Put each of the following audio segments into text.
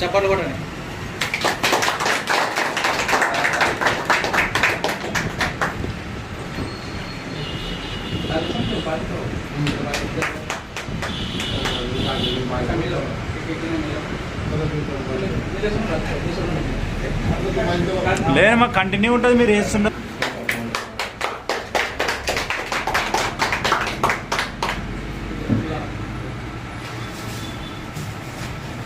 చప్పట్లు కూడా లేదమ్మా కంటిన్యూ ఉంటుంది మీరు వేస్తున్నారు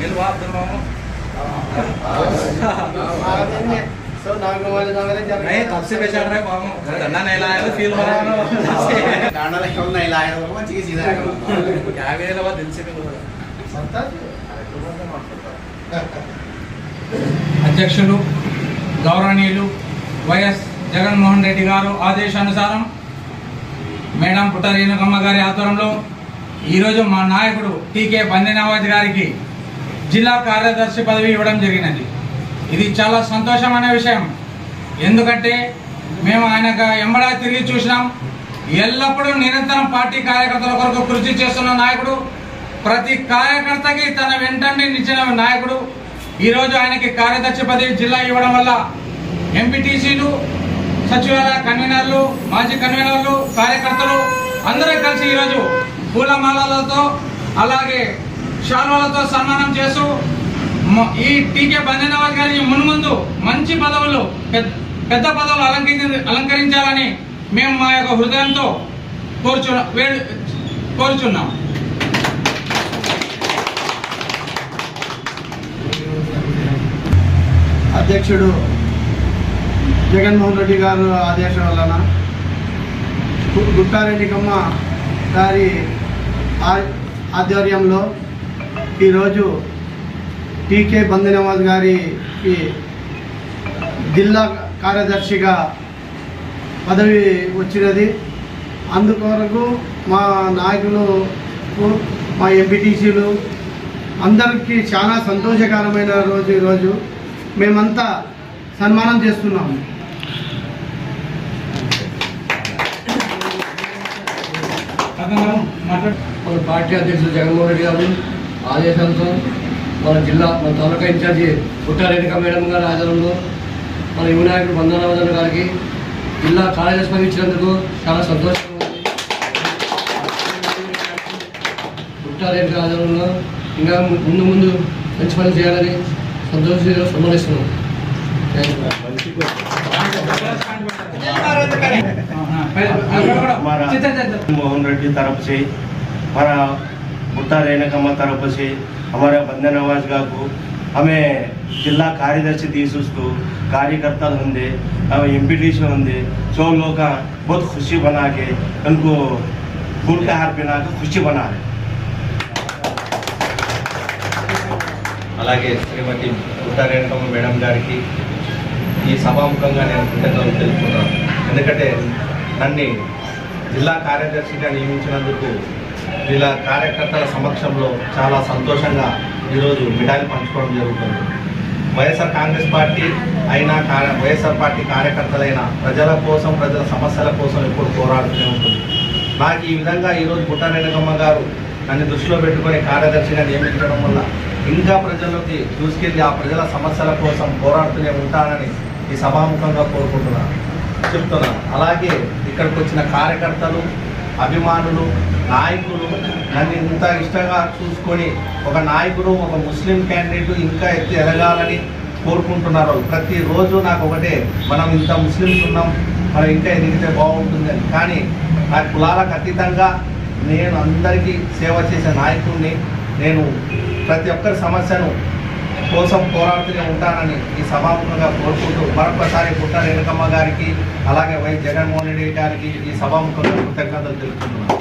నిల్వా అబ్దుల్ మామూ नहीं तब से बेचार रहे मामू धंधा नहीं लाया तो फील हो रहा है क्या भी लगा दिल से भी అధ్యక్షులు గౌరవనీయులు వైఎస్ జగన్మోహన్ రెడ్డి గారు ఆదేశానుసారం మేడం పుట్ట రేణుకమ్మ గారి ఆధ్వర్యంలో ఈరోజు మా నాయకుడు టీకే బందెనవాజ్ గారికి జిల్లా కార్యదర్శి పదవి ఇవ్వడం జరిగినది. ఇది చాలా సంతోషమైన విషయం. ఎందుకంటే మేము ఆయనకు ఎంబడా తిరిగి చూసినాం. ఎల్లప్పుడూ నిరంతరం పార్టీ కార్యకర్తల కొరకు కృషి చేస్తున్న నాయకుడు ప్రతి కార్యకర్తకి తన వెంటనే నిచ్చిన నాయకుడు. ఈరోజు ఆయనకి కార్యదర్శి పదవి జిల్లా ఇవ్వడం వల్ల ఎంపీటీసీలు సచివాలయ కన్వీనర్లు మాజీ కన్వీనర్లు కార్యకర్తలు అందరూ కలిసి ఈరోజు పూలమాలలతో అలాగే శాల్వాలతో సన్మానం చేస్తూ ఈ టీకే బందెనవాజ్ గారిని మున్ముందు మంచి పదవులు పెద్ద పెద్ద పదవులు అలంకరించి అలంకరించాలని మేము మా యొక్క హృదయంతో కోరుచు కోరుచున్నాం. అధ్యక్షుడు జగన్మోహన్ రెడ్డి గారు ఆదేశం వలన గుట్టారెడ్డి కమ్మ గారి ఆధ్వర్యంలో ఈరోజు టీకే బందినవాజ్ గారికి జిల్లా కార్యదర్శిగా పదవి వచ్చినది. అందుకొరకు మా నాయకులు మా ఎంపీటీసీలు అందరికీ చాలా సంతోషకరమైన రోజు ఈరోజు. మేమంతా సన్మానం చేస్తున్నాము. పార్టీ అధ్యక్షులు జగన్మోహన్ రెడ్డి గారు. ఆదేశంతో మన జిల్లా మన తాలూకా ఇన్ఛార్జి పుట్టారెడ్డి మేడం గారి ఆధ్వర్యంలో మన యువనాయకుడు బంధనావదన్ గారికి జిల్లా కార్యదర్శి ఇచ్చినందుకు చాలా సంతోషంగా ఉంది. పుట్టారెడ్డి ఆధ్వర్యంలో ఇంకా ముందు ముందు మంచి పని చేయాలని సంతోషంగా సమ్మతిస్తున్నాం మోహన్ రెడ్డి తరపు చేయి మన तरफ से हमारा बुट्टा रेणकम्मा तरफ से हमारा बंदन नवाज को हमें ಜಿಲ್ಲಾ ಕಾರ್ಯದರ್ಶಿ ತೀಸಿಸ್ತು कार्यकर्ता होंगे एम पी टी सी होंगे सब लोग का बहुत खुशी बना के उनको फूल का हार पहना के खुशी बना रहे అలాగే శ్రీమతి పుట్టారేణకమ్మ మేడం గారికి ఈ సభాముఖంగా నేను కృతజ్ఞతలు తెలుపుతున్నాను ఎందుకంటే నన్ను జిల్లా కార్యదర్శిగా నియమించినందుకు ఇలా కార్యకర్తల సమక్షంలో చాలా సంతోషంగా ఈరోజు మిఠాయిలు పంచుకోవడం జరుగుతుంది. వైఎస్ఆర్ కాంగ్రెస్ పార్టీ అయినా కార్య వైఎస్ఆర్ పార్టీ కార్యకర్తలైన ప్రజల కోసం ప్రజల సమస్యల కోసం ఎప్పుడు పోరాడుతూనే ఉంటుంది. నాకు ఈ విధంగా ఈరోజు పుట్టారెనకమ్మ గారు నన్ను దృష్టిలో పెట్టుకొని కార్యదర్శిగా నియమించడం వల్ల ఇంకా ప్రజల్లోకి దూసుకెళ్ళి ఆ ప్రజల సమస్యల కోసం పోరాడుతూనే ఉంటానని ఈ సభాముఖంగా కోరుకుంటున్నాను. చెప్తున్నాను. అలాగే ఇక్కడికి వచ్చిన కార్యకర్తలు అభిమానులు నాయకులు నన్ను ఇంత ఇష్టంగా చూసుకొని ఒక నాయకుడు ఒక ముస్లిం క్యాండిడేట్ ఇంకా ఎత్తి ఎదగాలని కోరుకుంటున్నారు. ప్రతిరోజు నాకు ఒకటే మనం ఇంత ముస్లిమ్స్ ఉన్నాం మనం ఇంకా ఎదిగితే బాగుంటుంది కానీ నా కులాలకు అతీతంగా నేను అందరికీ సేవ చేసే నాయకుడిని నేను ప్రతి ఒక్కరి సమస్యను కోసం పోరాడుతూనే ఉంటానని ఈ సభాముఖంగా కోరుకుంటూ మరొకసారి పుట్ట రేణుకమ్మ గారికి అలాగే వై జగన్మోహన్ రెడ్డి గారికి ఈ సభాముఖంగా కృతజ్ఞతలు తెలుపుతున్నాను.